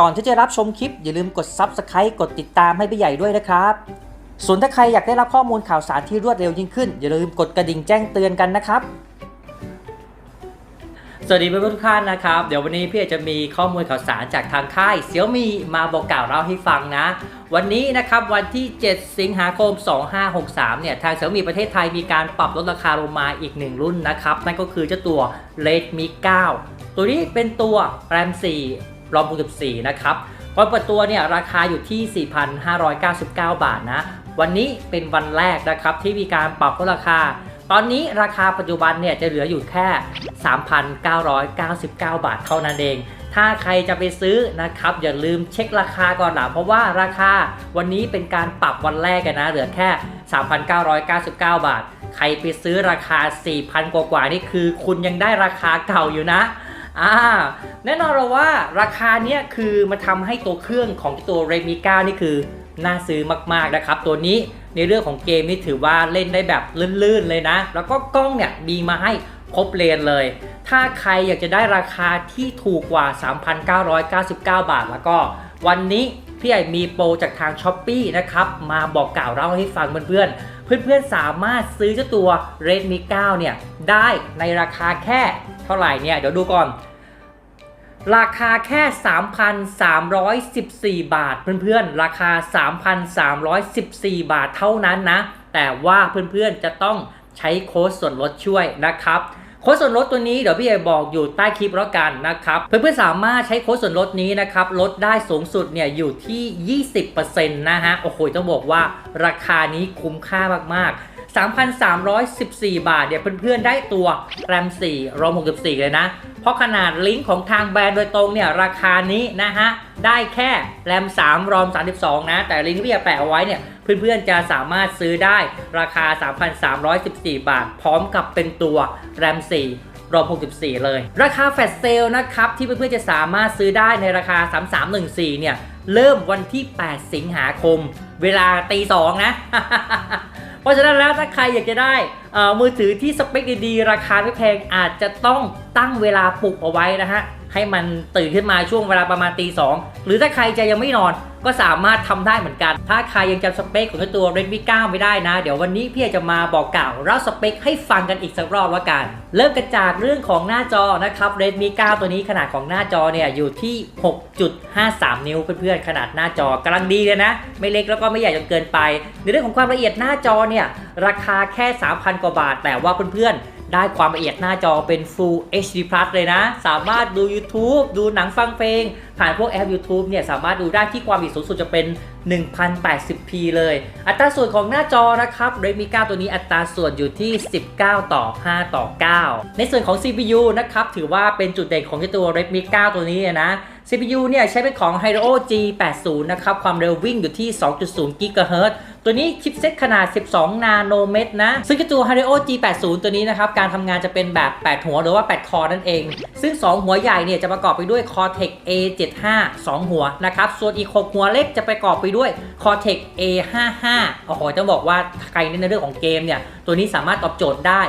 ก่อนที่จะรับชมคลิป อย่าลืมกด Subscribe กดติดตามให้พี่ใหญ่ด้วยนะครับ ส่วนถ้าใครอยากได้รับข้อมูลข่าวสารที่รวดเร็วยิ่งขึ้น อย่าลืมกดกระดิ่งแจ้งเตือนกันนะครับ สวัสดีเพื่อนๆทุกท่านนะครับ เดี๋ยววันนี้พี่อาจะมีข้อมูลข่าวสารจากทางค่ายเซี่ยมีมาบอกกล่าวเล่าให้ฟังนะ วันนี้นะครับวันที่ 7 สิงหาคม 2563 เนี่ยทางเซี่ยมีประเทศไทยมีการปรับลดราคาลงมาอีกหนึ่งรุ่นนะครับนั่นก็คือเจ้าตัว Redmi 9 ตัวนี้เป็นตัว RAM 4 รอม64นะครับก่อนเปิดตัวเนี่ยราคาอยู่ที่ 4,599 บาทนะ วันนี้เป็นวันแรกนะครับที่มีการปรับลดราคา ตอนนี้ราคาปัจจุบันเนี่ยจะเหลืออยู่แค่ 3,999 บาทเท่านั้นเอง ถ้าใครจะไปซื้อนะครับอย่าลืมเช็คราคาก่อนหนะเพราะว่าราคาวันนี้เป็นการปรับวันแรกกันนะ เหลือแค่ 3,999 บาท ใครไปซื้อราคา 4,000 กว่าๆนี่คือ คุณยังได้ราคาเก่าอยู่นะ อ่าแน่นอนเราว่าราคาเนี้ยคือมาทำให้ตัวเครื่องของตัวเรมิก้านี่คือน่าซื้อมากๆนะครับ ตัวนี้ในเรื่องของเกมนี่ถือว่าเล่นได้แบบลื่นๆเลยนะ แล้วก็กล้องเนี่ยมีมาให้ครบเลนเลย ถ้าใครอยากจะได้ราคาที่ถูกกว่า 3,999 บาท แล้วก็วันนี้ พี่ใหญ่มีโปรจากทาง s h อ p e e นะครับ มาบอกกล่าวเล่าให้ฟังเพื่อนๆ เพื่อนๆ สามารถซื้อเจ้าตัว Redmi 9 เนี่ย ได้ในราคาแค่เท่าไหร่เนี่ย เดี๋ยวดูก่อน ราคาแค่ 3,314 บาทเพื่อนๆ ราคา 3,314 บาทเท่านั้นนะ แต่ว่าเพื่อนๆ จะต้องใช้โค้ดส่วนลดช่วยนะครับ โค้ดส่วนลดตัวนี้เดี๋ยวพี่ใหญ่บอกอยู่ใต้คลิปแล้วกันนะครับเพื่อนๆสามารถใช้โค้ดส่วนลดนี้นะครับลดได้สูงสุดเนี่ยอยู่ที่ 20%นะฮะโอ้โหต้องบอกว่าราคานี้คุ้มค่ามากๆ3,314 บาทเนี่ยเพื่อนๆ ได้ตัว RAM 4 ROM 64 เลยนะ เพราะขนาดลิงก์ของทางแบรนด์โดยตรงเนี่ย ราคานี้นะฮะ ได้แค่ RAM 3 ROM 32 นะ แต่ลิงก์ที่พี่จะแปะเอาไว้เนี่ยเพื่อนๆจะสามารถซื้อได้ราคา 3,314 บาท พร้อมกับเป็นตัว RAM 4รอม64 เลย ราคาแฟลชเซลนะครับ ที่เพื่อนๆจะสามารถซื้อได้ในราคา 3314 เนี่ย เริ่มวันที่ 8 สิงหาคม เวลาตี2นะ เพราะฉะนั้นแล้วถ้าใครอยากจะได้เอ่อมือถือที่สเปคดีๆ ราคาไม่แพงอาจจะต้องตั้งเวลาปลุกเอาไว้นะฮะ ให้มันตื่นขึ้นมาช่วงเวลาประมาณตีสองหรือถ้าใครจะยังไม่นอนก็สามารถทำได้เหมือนกัน ถ้าใครยังจำสเปคของตัว Redmi 9 ไม่ได้นะ เดี๋ยววันนี้พี่จะมาบอกกล่าวเล่าสเปคให้ฟังกันอีกสักรอบล้วกัน เริ่มกันจากเรื่องของหน้าจอนะครับ Redmi 9 ตัวนี้ขนาดของหน้าจอเนี่ยอยู่ที่ 6.53 นิ้วเพื่อนๆ ขนาดหน้าจอกำลังดีเลยนะ ไม่เล็กแล้วก็ไม่ใหญ่จนเกินไป ในเรื่องของความละเอียดหน้าจอเนี่ยราคาแค่ 3,000 กว่าบาท แต่ว่าเพื่อนๆ ได้ความละเอียดหน้าจอเป็น Full HD Plus เลยนะ สามารถดู YouTube ดูหนังฟังเพลง ผ่านพวกแอป YouTube เนี่ยสามารถดูได้ที่ความละเอียดสูงสุดจะเป็น 1080p เลย อัตราส่วนของหน้าจอนะครับ Redmi 9ตัวนี้อัตราส่วนอยู่ที่ 19 ต่อ 5 ต่อ 9 ในส่วนของ CPU นะครับ ถือว่าเป็นจุดเด่นของตัว Redmi 9 ตัวนี้นะ CPU เนี่ยใช้เป็นของ Helio G80 นะครับ ความเร็ววิ่งอยู่ที่ 2.0 GHz ตัวนี้ชิปเซ็ตขนาด 12 นาโนเมตรนะ ซึ่งตัว Helio G80 ตัวนี้นะครับ การทำงานจะเป็นแบบ 8 หัวหรือว่า 8 คอนั่นเอง ซึ่ง 2 หัวใหญ่เนี่ยจะประกอบไปด้วย Cortex A75 2 หัวนะครับ ส่วนอีก 6 หัวเล็กจะประกอบไปด้วย Cortex A55 โอ้โหต้องบอกว่าใครเน้นในเรื่องของเกมเนี่ย ตัวนี้สามารถตอบโจทย์ได้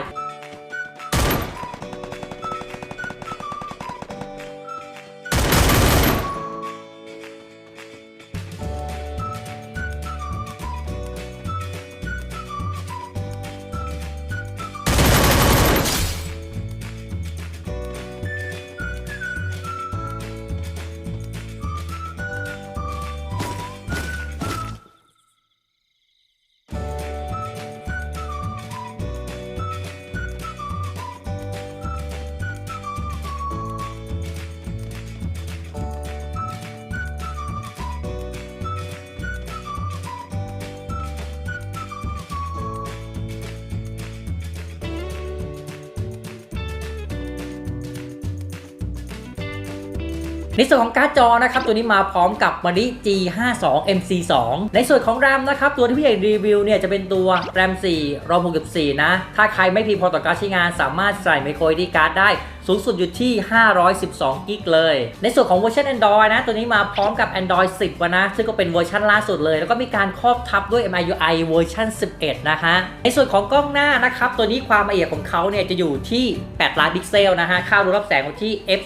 ในส่วนของการ์ดจอนะครับตัวนี้มาพร้อมกับมาริ G52 MC2 ในส่วนของแรมนะครับตัวที่พี่ใหญ่รีวิวเนี่ยจะเป็นตัวแรม4รอม64นะ ถ้าใครไม่เพียงพอต่อการใช้งานสามารถใส่ไมโครดีการ์ดได้สูงสุดอยู่ที่ 512 กิกเลย ในส่วนของเวอร์ชัน Android นะ ตัวนี้มาพร้อมกับ Android 10วะนะ ซึ่งก็เป็นเวอร์ชันล่าสุดเลย แล้วก็มีการครอบทับด้วย MIUI เวอร์ชัน11 นะฮะ ในส่วนของกล้องหน้านะครับ ตัวนี้ความละเอียดของเขาเนี่ยจะอยู่ที่ 8 ล้านพิกเซลนะฮะ ค่ารูรับแสงอยู่ที่ f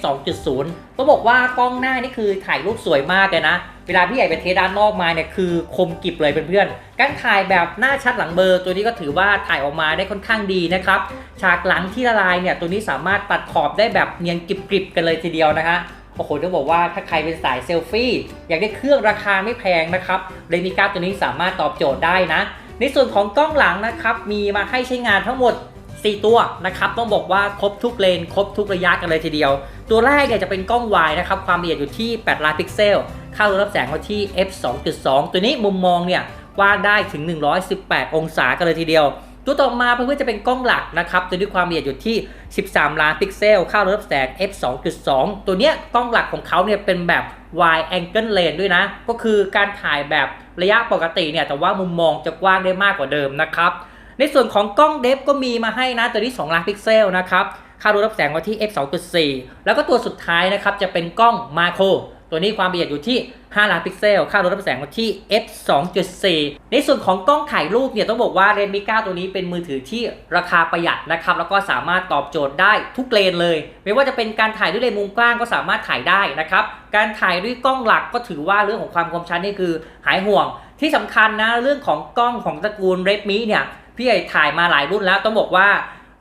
2.0ต้องบอกว่ากล้องหน้านี่คือถ่ายรูปสวยมากเลยนะ เวลาพี่ใหญ่ไปเทสด้านนอกมาเนี่ยคือคมกริบเลยเพื่อนๆการถ่ายแบบหน้าชัดหลังเบอร์ตัวนี้ก็ถือว่าถ่ายออกมาได้ค่อนข้างดีนะครับ ฉากหลังที่ละลายเนี่ยตัวนี้สามารถตัดขอบได้แบบเนียนกริบๆกันเลยทีเดียวนะฮะโอ้โหต้องบอกว่าถ้าใครเป็นสายเซลฟี่อยากได้เครื่องราคาไม่แพงนะครับเรมิก้าตัวนี้สามารถตอบโจทย์ได้นะ ในส่วนของกล้องหลังนะครับมีมาให้ใช้งานทั้งหมด 4 ตัวนะครับต้องบอกว่าครบทุกเลน ครบทุกระยะกันเลยทีเดียว ตัวแรกเนี่ยจะเป็นกล้องวายนะครับ ความละเอียดอยู่ที่ 8 ล้านพิกเซล ค่ารูรับแสงอยู่ที่ f 2.2 ตัวนี้มุมมองเนี่ยกว้างได้ถึง 118 องศากันเลยทีเดียว ตัวต่อมาเพื่อจะเป็นกล้องหลักนะครับตัวด้วยความละเอียดอยู่ที่ 13 ล้านพิกเซล ค่ารูรับแสง f 2.2 ตัวเนี้ยกล้องหลักของเขาเนี่ยเป็นแบบ wide angle lens ด้วยนะ ก็คือการถ่ายแบบระยะปกติเนี่ยแต่ว่ามุมมองจะกว้างได้มากกว่าเดิมนะครับในส่วนของกล้องเดฟก็มีมาให้นะตัวนี้2ล้านพิกเซลนะครับ ค่ารูรับแสงไว้ที่ f 2.4 แล้วก็ตัวสุดท้ายนะครับจะเป็นกล้องมาโครตัวนี้ความละเอียดอยู่ที่ 5 ล้านพิกเซล ค่ารูรับแสงไว้ที่ f 2.4 ในส่วนของกล้องถ่ายรูปเนี่ยต้องบอกว่า Redmi 9ตัวนี้เป็นมือถือที่ราคาประหยัดนะครับแล้วก็สามารถตอบโจทย์ได้ทุกเลนเลย ไม่ว่าจะเป็นการถ่ายด้วยเลนส์มุมกว้างก็สามารถถ่ายได้นะครับการถ่ายด้วยกล้องหลักก็ถือว่าเรื่องของความคมชัดนี่คือหายห่วง ที่สำคัญนะเรื่องของกล้องของตระกูล Redmi เนี่ยพี่ใหญ่ถ่ายมาหลายรุ่นแล้วต้องบอกว่า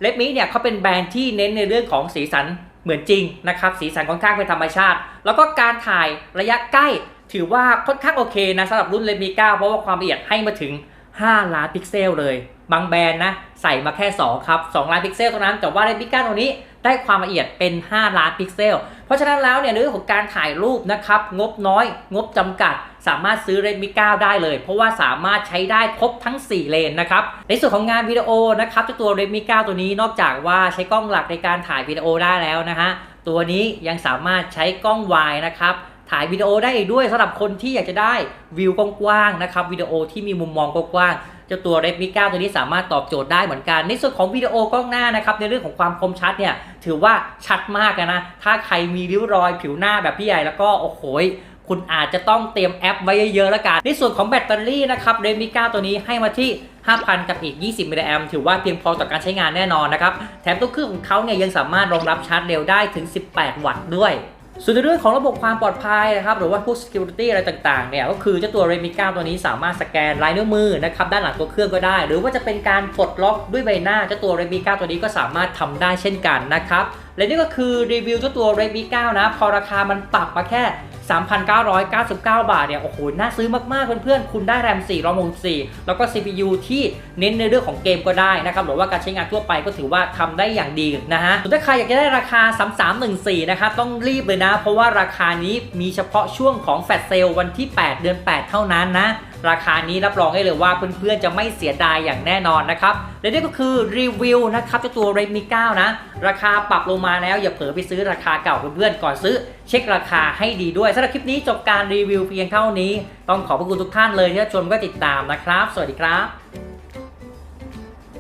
เลตมิเนี่ยเขาเป็นแบรนด์ที่เน้นในเรื่องของสีสันเหมือนจริงนะครับสีสันค่อนข้างเป็นธรรมชาติ แล้วก็การถ่ายระยะใกล้ ถือว่าค่อนข้างโอเคนะสำหรับรุ่น Redmi 9เพราะว่าความละเอียดให้มาถึง 5 ล้านพิกเซลเลย บางแบรนด์นะใส่มาแค่ 2 ครับ 2 ล้านพิกเซลเท่านั้น แต่ว่า Redmi 9ตัวนี้ ได้ความละเอียดเป็น 5 ล้านพิกเซล เพราะฉะนั้นแล้วเนี่ยเรื่องของการถ่ายรูปนะครับ งบน้อย งบจำกัด สามารถซื้อ Redmi 9ได้เลย เพราะว่าสามารถใช้ได้ครบทั้ง 4 เลนนะครับ ในส่วนของงานวิดีโอนะครับเจ้าตัว Redmi 9ตัวนี้นอกจากว่าใช้กล้องหลักในการถ่ายวิดีโอได้แล้วนะฮะตัวนี้ยังสามารถใช้กล้องวายนะครับถ่ายวิดีโอได้อีกด้วยสำหรับคนที่อยากจะได้วิวกว้างๆนะครับวิดีโอที่มีมุมมองกว้างๆ เจ้าตัว Redmi 9ตัวนี้สามารถตอบโจทย์ได้เหมือนกัน ในส่วนของวิดีโอกล้องหน้านะครับในเรื่องของความคมชัดเนี่ยถือว่าชัดมากนะ ถ้าใครมีริ้วรอยผิวหน้าแบบพี่ใหญ่แล้วก็โอ้โหยคุณอาจจะต้องเตรียมแอปไว้เยอะๆแล้วกัน ในส่วนของแบตเตอรี่นะครับ Redmi 9ตัวนี้ให้มาที่ 5,000 กับอีก 20 มิลลิแอมถือว่าเพียงพอต่อการใช้งานแน่นอนนะครับ แถมตัวเครื่องของเขาเนี่ยยังสามารถรองรับชาร์จเร็วได้ถึง 18 วัตต์ด้วย ส่วนในเรื่องของระบบความปลอดภัยนะครับหรือว่าพวก security อะไรต่างๆเนี่ยก็คือเจ้าตัว Redmi 9 ตัวนี้สามารถสแกนลายนิ้วมือนะครับด้านหลังตัวเครื่องก็ได้ หรือว่าจะเป็นการปลดล็อกด้วยใบหน้าเจ้าตัว Redmi 9 ตัวนี้ก็สามารถทำได้เช่นกันนะครับและนี่ก็คือรีวิวเจ้าตัว Redmi 9 นะพอราคามันปรับมาแค่ 3,999 บาทเนี่ยโอ้โหน่าซื้อมากๆเพื่อนๆคุณได้แรม4 ROM 64แล้วก็ CPU ที่เน้นในเรื่องของเกมก็ได้นะครับหรือว่าการใช้งานทั่วไปก็ถือว่าทำได้อย่างดีนะฮะถ้าใครอยากจะได้ราคา 3314 นะครับต้องรีบเลยนะ เพราะว่าราคานี้มีเฉพาะช่วงของแฟลชเซลวันที่ 8 เดือน 8 เท่านั้นนะ ราคานี้รับรองได้เลยว่าเพื่อนๆจะไม่เสียดายอย่างแน่นอนนะครับและนี่ก็คือรีวิวนะครับเจ้าตัว Redmi 9 นะ ราคาปรับลงมาแล้วอย่าเผลอไปซื้อราคาเก่าเพื่อนๆก่อนซื้อ เช็คราคาให้ดีด้วยสำหรับคลิปนี้จบการรีวิวเพียงเท่านี้ ต้องขอบพระคุณทุกท่านเลยที่ชมก็ติดตามนะครับ สวัสดีครับ